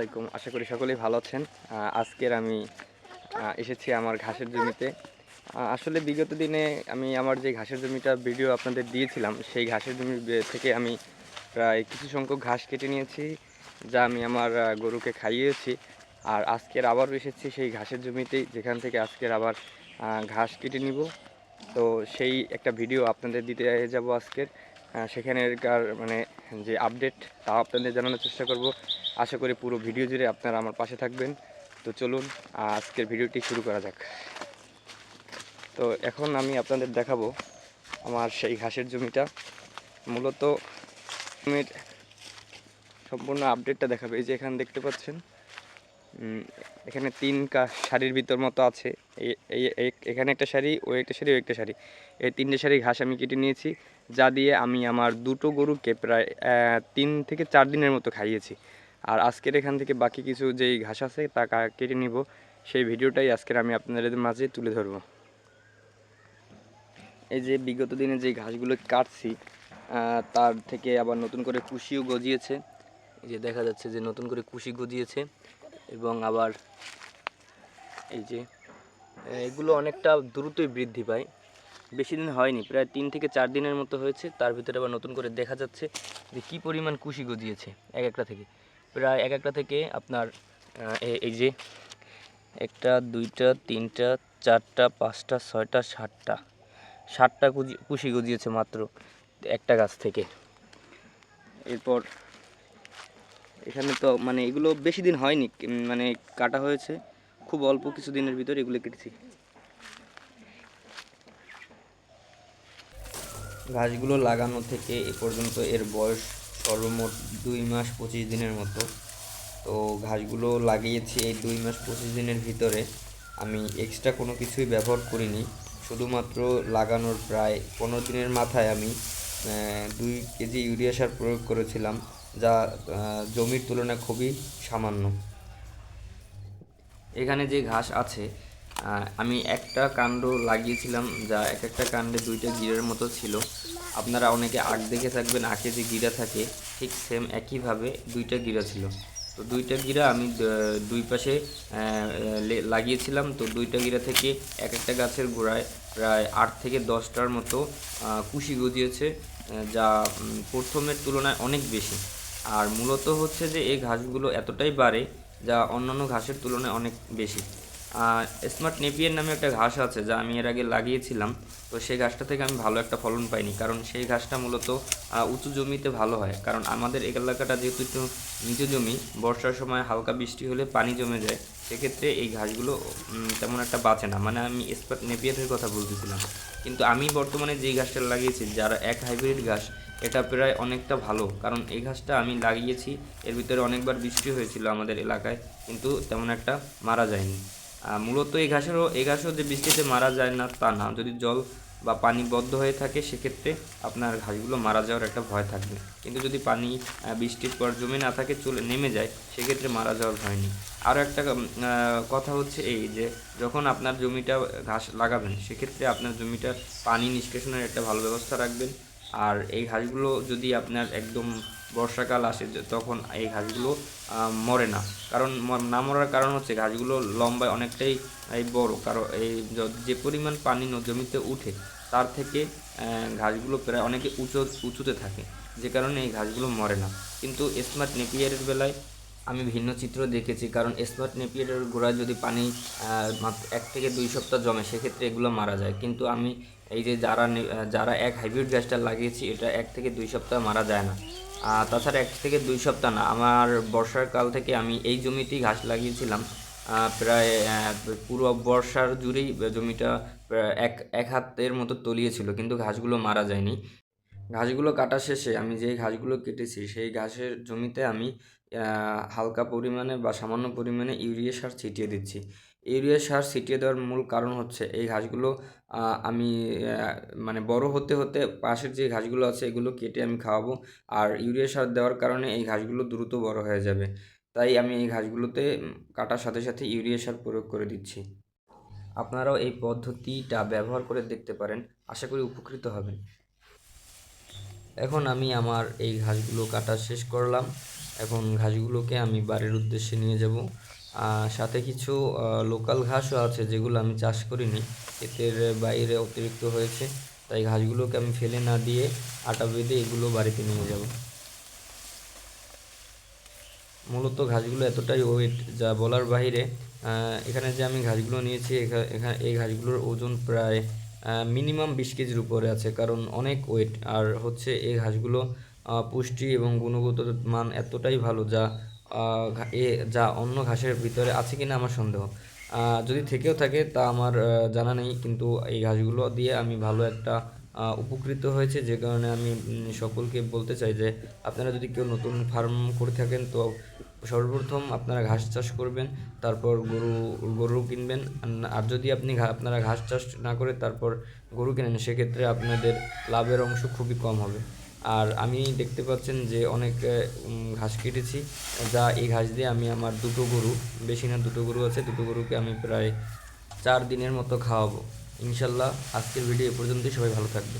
আলাইকুম। আশা করি সকলেই ভালো আছেন। আজকের আমি এসেছি আমার ঘাসের জমিতে। আসলে বিগত দিনে আমি আমার যে ঘাসের জমিটা ভিডিও আপনাদের দিয়েছিলাম সেই ঘাসের জমি থেকে আমি প্রায় কিছু সংখ্যক ঘাস কেটে নিয়েছি যা আমি আমার গরুকে খাইয়েছি। আর আজকের আবারও এসেছি সেই ঘাসের জমিতেই যেখান থেকে আজকের আবার ঘাস কেটে নিব। তো সেই একটা ভিডিও আপনাদের দিতে যাব আজকের। আহ, সেখানেকার মানে যে আপডেট তাও আপনাদের জানানোর চেষ্টা করব। আশা করি পুরো ভিডিও জুড়ে আপনারা আমার পাশে থাকবেন। তো চলুন, আজকের ভিডিওটি শুরু করা যাক। তো এখন আমি আপনাদের দেখাবো আমার সেই ঘাসের জমিটা। মূলত জমির সম্পূর্ণ আপডেটটা দেখাবে। এই যে এখানে দেখতে পাচ্ছেন এখানে তিন কা শাড়ির ভিতর মতো আছে। এই- এখানে একটা শাড়ি ও একটা শাড়ি ও একটা শাড়ি এই তিনটে শাড়ি ঘাস আমি কেটে নিয়েছি, যা দিয়ে আমি আমার দুটো গরুকে প্রায় তিন থেকে চার দিনের মতো খাইয়েছি। আর আজকের এখান থেকে বাকি কিছু যেই ঘাস আছে তা কেটে নিব। সেই ভিডিওটাই আজকের আমি আপনাদের মাঝে তুলে ধরবো। এই যে বিগত দিনে যে ঘাসগুলো কাটছি তার থেকে আবার নতুন করে কুশিও গজিয়েছে। এই যে দেখা যাচ্ছে যে নতুন করে কুশি গজিয়েছে এবং আবার এই যে এগুলো অনেকটা দ্রুতই বৃদ্ধি পায়। বেশি দিন হয়নি, প্রায় তিন থেকে চার দিনের মতো হয়েছে। তার ভিতরে আবার নতুন করে দেখা যাচ্ছে যে কী পরিমাণ কুশি গজিয়েছে এক একটা থেকে। প্রায় এক একটা থেকে আপনার এই যে একটা, দুইটা, তিনটা, চারটা, পাঁচটা, ছয়টা, সাতটা। সাতটা কুচি কুশি গজিয়েছে মাত্র একটা গাছ থেকে। এরপর এখানে তো মানে এগুলো বেশি দিন হয়নি মানে কাটা হয়েছে। খুব অল্প কিছু দিনের ভিতরে এগুলো কেটেছি। ঘাসগুলো লাগানো থেকে এ পর্যন্ত এর বয়স সর্বমোট দুই মাস পঁচিশ দিনের মতো। তো ঘাসগুলো লাগিয়েছি এই দুই মাস পঁচিশ দিনের ভিতরে। আমি এক্সট্রা কোনো কিছুই ব্যবহার করিনি। শুধুমাত্র লাগানোর প্রায় পনেরো দিনের মাথায় আমি দুই কেজি ইউরিয়া সার প্রয়োগ করেছিলাম, যা জমির তুলনায় খুবই সামান্য। এখানে যে ঘাস আছে আমি একটা কাণ্ড লাগিয়েছিলাম যা এক একটা কাণ্ডে দুইটা গিরের মতো ছিল। আপনারা অনেকে আখ দেখে থাকবেন আখে যে গিরা থাকে, ঠিক সেম একইভাবে দুইটা গিরা ছিল। তো দুইটা গিরা আমি দুই পাশে লাগিয়েছিলাম। তো দুইটা গিরা থেকে এক একটা গাছের গোড়ায় প্রায় আট থেকে দশটার মতো কুশি গজিয়েছে যা প্রথমের তুলনায় অনেক বেশি। আর মূলত হচ্ছে যে এই ঘাসগুলো এতটাই বাড়ে যা অন্যান্য ঘাসের তুলনায় অনেক বেশি। স্মার্ট নেপিয়ার নামে একটা ঘাস আছে যা আমি এর আগে লাগিয়েছিলাম। তো সেই ঘাসটা থেকে আমি ভালো একটা ফলন পাইনি। কারণ সেই ঘাসটা মূলত উঁচু জমিতে ভালো হয়। কারণ আমাদের এলাকাটা যেহেতু একটু নিচু জমি, বর্ষার সময় হালকা বৃষ্টি হলে পানি জমে যায়। সেক্ষেত্রে এই ঘাসগুলো তেমন একটা বাঁচে না। মানে আমি স্মার্ট নেপিয়ারের কথা বলতেছিলাম। কিন্তু আমি বর্তমানে যেই ঘাসটা লাগিয়েছি, যারা এক হাইব্রিড ঘাস, এটা প্রায় অনেকটা ভালো। কারণ এই ঘাসটা আমি লাগিয়েছি, এর ভিতরে অনেকবার বৃষ্টি হয়েছিল আমাদের এলাকায়, কিন্তু তেমন একটা মারা যায়নি। মূলত এই ঘাসেরও এই ঘাসও যে বৃষ্টিতে মারা যায় না তা না। যদি জল বা পানি বদ্ধ হয়ে থাকে, সেক্ষেত্রে আপনার ঘাসগুলো মারা যাওয়ার একটা ভয় থাকবে। কিন্তু যদি পানি বৃষ্টির পর জমে না থাকে, চলে নেমে যায়, সেক্ষেত্রে মারা যাওয়ার ভয় নেই। আরও একটা কথা হচ্ছে এই যে, যখন আপনার জমিটা ঘাস লাগাবেন, সেক্ষেত্রে আপনার জমিটা পানি নিষ্কাশনের একটা ভালো ব্যবস্থা রাখবেন। আর এই ঘাসগুলো যদি আপনার একদম বর্ষাকাল আসে তখন এই ঘাসগুলো মরে না। কারণ না মরার কারণ হচ্ছে ঘাসগুলো লম্বায় অনেকটাই, এই বড়। কারণ এই যে পরিমাণ পানি জমিতে উঠে, তার থেকে ঘাসগুলো প্রায় অনেকে উঁচু, উঁচুতে থাকে। যে কারণে এই ঘাসগুলো মরে না। কিন্তু স্মার্ট নেপিয়ারের বেলায় আমি ভিন্ন চিত্র দেখেছি। কারণ স্মার্ট নেপিয়ারের গোড়ায় যদি পানি এক থেকে দুই সপ্তাহ জমে, সেক্ষেত্রে এগুলো মারা যায়। কিন্তু আমি এই যে যারা যারা এক হাইব্রিড গাছটা লাগিয়েছি, এটা এক থেকে দুই সপ্তাহ মারা যায় না। তাছাড়া এক থেকে দুই সপ্তাহ না, আমার বর্ষার কাল থেকে আমি এই জমিতেই ঘাস লাগিয়েছিলাম। প্রায় পুরো বর্ষার জুড়েই জমিটা এক এক হাতের মতো তলিয়েছিল, কিন্তু ঘাসগুলো মারা যায়নি। ঘাসগুলো কাটা শেষে আমি যেই ঘাসগুলো কেটেছি, সেই ঘাসের জমিতে আমি হালকা পরিমাণে বা সামান্য পরিমাণে ইউরিয়া সার ছিটিয়ে দিচ্ছি। ইউরিয়া সার ছিটিয়ে দেওয়ার মূল কারণ হচ্ছে এই ঘাসগুলো আমি মানে বড় হতে হতে পাশের যে ঘাসগুলো আছে এগুলো কেটে আমি খাওয়াবো। আর ইউরিয়া সার দেওয়ার কারণে এই ঘাসগুলো দ্রুত বড় হয়ে যাবে। তাই আমি এই ঘাসগুলোতে কাটার সাথে সাথে ইউরিয়া সার প্রয়োগ করে দিচ্ছি। আপনারাও এই পদ্ধতিটা ব্যবহার করে দেখতে পারেন। আশা করি উপকৃত হবেন। এখন আমি আমার এই ঘাসগুলো কাটা শেষ করলাম। এখন ঘাসগুলোকে আমি বাড়ির উদ্দেশ্যে নিয়ে যাব। সাথে কিছু লোকাল ঘাসও আছে যেগুলো আমি চাষ করিনি। ক্ষেতের বাইরে অতিরিক্ত হয়েছে, তাই ঘাসগুলোকে আমি ফেলে না দিয়ে আটা বেঁধে এগুলো বাড়িতে নিয়ে যাব। মূলত ঘাসগুলো এতটাই ওয়েট যা বলার বাইরে এখানে যে আমি ঘাসগুলো নিয়েছি, এখা- এখানে এই ঘাসগুলোর ওজন প্রায় মিনিমাম বিশ কেজির উপরে আছে, কারণ অনেক ওয়েট আর হচ্ছে এই ঘাসগুলো পুষ্টি এবং গুণগত মান এতটাই ভালো যা এ যা অন্য ঘাসের ভিতরে আছে কিনা আমার সন্দেহ। যদি থেকেও থাকে তা আমার জানা নেই, কিন্তু এই ঘাসগুলো দিয়ে আমি ভালো একটা উপকৃত হয়েছে, যে কারণে আমি সকলকে বলতে চাই যে আপনারা যদি কেউ নতুন ফার্ম করে থাকেন, তো সর্বপ্রথম আপনারা ঘাস চাষ করবেন, তারপর গরু গরু কিনবেন, আর- যদি আপনি আপনারা ঘাস চাষ না করে তারপর গরু কিনেন, সেক্ষেত্রে আপনাদের লাভের অংশ খুবই কম হবে। আর আমি দেখতে পাচ্ছেন যে অনেক ঘাস কেটেছি। যা এই ঘাস দিয়ে আমি আমার দুটো গরু, বেশি না দুটো গরু আছে, দুটো গরুকে আমি প্রায় চার দিনের মতো খাওয়াবো। ইনশাল্লাহ আজকের ভিডিও এ পর্যন্তই, সবাই ভালো থাকবেন।